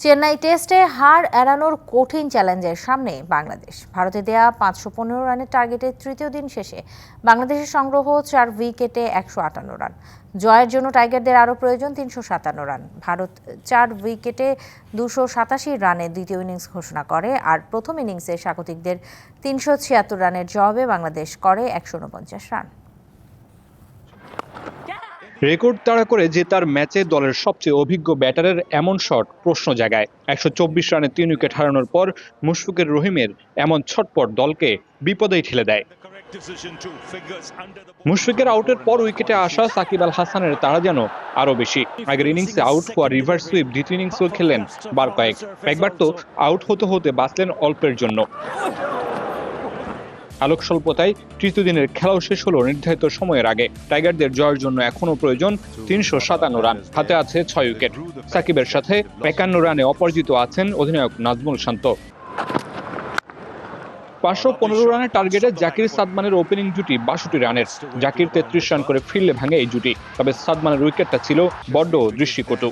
চেন্নাই টেস্টে হার এড়ানোর কঠিন চ্যালেঞ্জের সামনে বাংলাদেশ। ভারতে দেয়া পাঁচশো পনেরো রানের টার্গেটে তৃতীয় দিন শেষে বাংলাদেশের সংগ্রহ চার উইকেটে একশো আটান্ন রান। জয়ের জন্য টাইগারদের আরও প্রয়োজন তিনশো সাতান্ন রান। ভারত চার উইকেটে দুশো সাতাশি রানে দ্বিতীয় ইনিংস ঘোষণা করে আর প্রথম ইনিংসে স্বাগতিকদের তিনশো ছিয়াত্তর রানের জবাবে বাংলাদেশ করে একশো উনপঞ্চাশ রান। রেকর্ড তাড়া করে জেতার ম্যাচে দলের সবচেয়ে অভিজ্ঞ ব্যাটারের এমন শট প্রশ্ন জাগায়। একশো চব্বিশ রানে তিন উইকেট হারানোর পর মুশফিকুর রহিমের এমন ছটপট দলকে বিপদেই ঠেলে দেয়। মুশফিকের আউটের পর উইকেটে আসা সাকিব আল হাসানের তারা যেন আরও বেশি। আগের ইনিংসে আউট হওয়া রিভার্স সুইপ দ্বিতীয় ইনিংসেও খেলেন বার কয়েক। একবার তো আউট হতে হতে বাঁচলেন অল্পের জন্য। আলোক স্বল্পতায় তৃতীয় দিনের খেলাও শেষ হলো নির্ধারিত সময়ের আগে টাইগারদের জয়ের জন্য এখনও প্রয়োজন তিনশো সাতান্ন রান হাতে আছে ছয় উইকেট সাকিবের সাথে একান্ন রানে অপরাজিত আছেন অধিনায়ক নাজমুল শান্ত পাঁচশো পনেরো রানের টার্গেটে জাকির সাদমানের ওপেনিং জুটি বাষট্টি রানের জাকির তেত্রিশ রান করে ফিরলে ভাঙে এই জুটি তবে সাদমানের উইকেটটা ছিল বড্ড দৃষ্টিকটু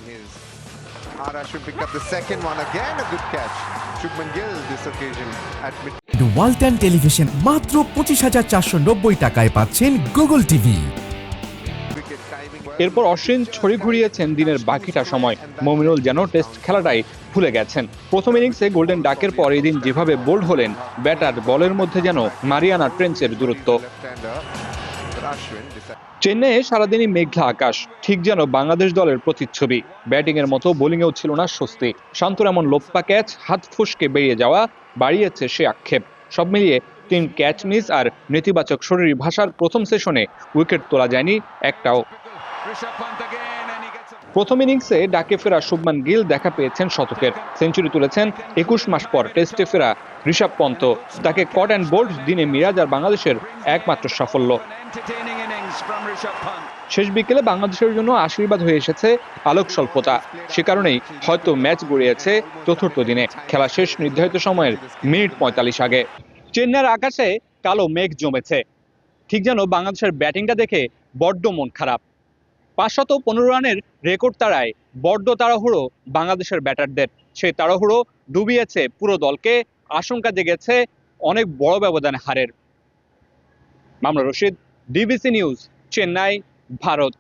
Ashwin picked up the second one again. A good catch. Shubman Gill this occasion at mid. Walton television মাত্র পঁচিশ হাজার চারশো নব্বই টাকায় পাচ্ছেন গুগল টিভি। এরপর অশ্বিন ছড়ি ঘুরিয়েছেন দিনের বাকিটা সময়। মমিনুল যেন টেস্ট খেলাটাই ভুলে গেছেন। প্রথম ইনিংসে গোল্ডেন ডাকের পর এদিন যেভাবে বোল্ড হলেন, ব্যাটার বলের মধ্যে যেন মারিয়ানা ট্রেঞ্চের দূরত্ব। চেন্নাইয়ে সারাদিনই মেঘলা আকাশ। ঠিক যেন বাংলাদেশ দলের প্রতিচ্ছবি। ব্যাটিং এর মতো বোলিংয়েও ছিল না স্বস্তি। শান্তর এমন লোপ্পা ক্যাচ, হাত ফুসকে বেরিয়ে যাওয়া, বাড়িয়েছে সে আক্ষেপ। সব মিলিয়ে তিন ক্যাচ মিস আর নেতিবাচক শরীর ভাষার প্রথম সেশনে উইকেট তোলা যায়নি একটাও। প্রথম ইনিংসে ডাকে ফেরা শুভমান গিল দেখা পেয়েছেন শতকের। সেঞ্চুরি তুলেছেন একুশ মাস পর টেস্টে ফেরা ঋষভ পন্ত। তাকে কট অ্যান্ড বোল্ড দিনে মিরাজ আর বাংলাদেশের একমাত্র সাফল্য। শেষ বিকেলে বাংলাদেশের জন্য আশীর্বাদ হয়ে এসেছে আলোক স্বল্পতা। সে কারণেই হয়তো ম্যাচ গড়িয়েছে চতুর্থ দিনে। খেলা শেষ নির্ধারিত সময়ের মিনিট পঁয়তাল্লিশ আগে। চেন্নাইয়ের আকাশে কালো মেঘ জমেছে। ঠিক যেন বাংলাদেশের ব্যাটিংটা দেখে বড্ড মন খারাপ। পাঁচশত পনেরো রানের রেকর্ড তাড়ায় বড্ড তাড়াহুড়ো বাংলাদেশের ব্যাটারদের। সেই তাড়াহুড়ো ডুবিয়েছে পুরো দলকে, আশঙ্কা জেগেছে অনেক বড় ব্যবধানে হারের। মামলা রশিদ, ডিবিসি নিউজ, চেন্নাই, ভারত।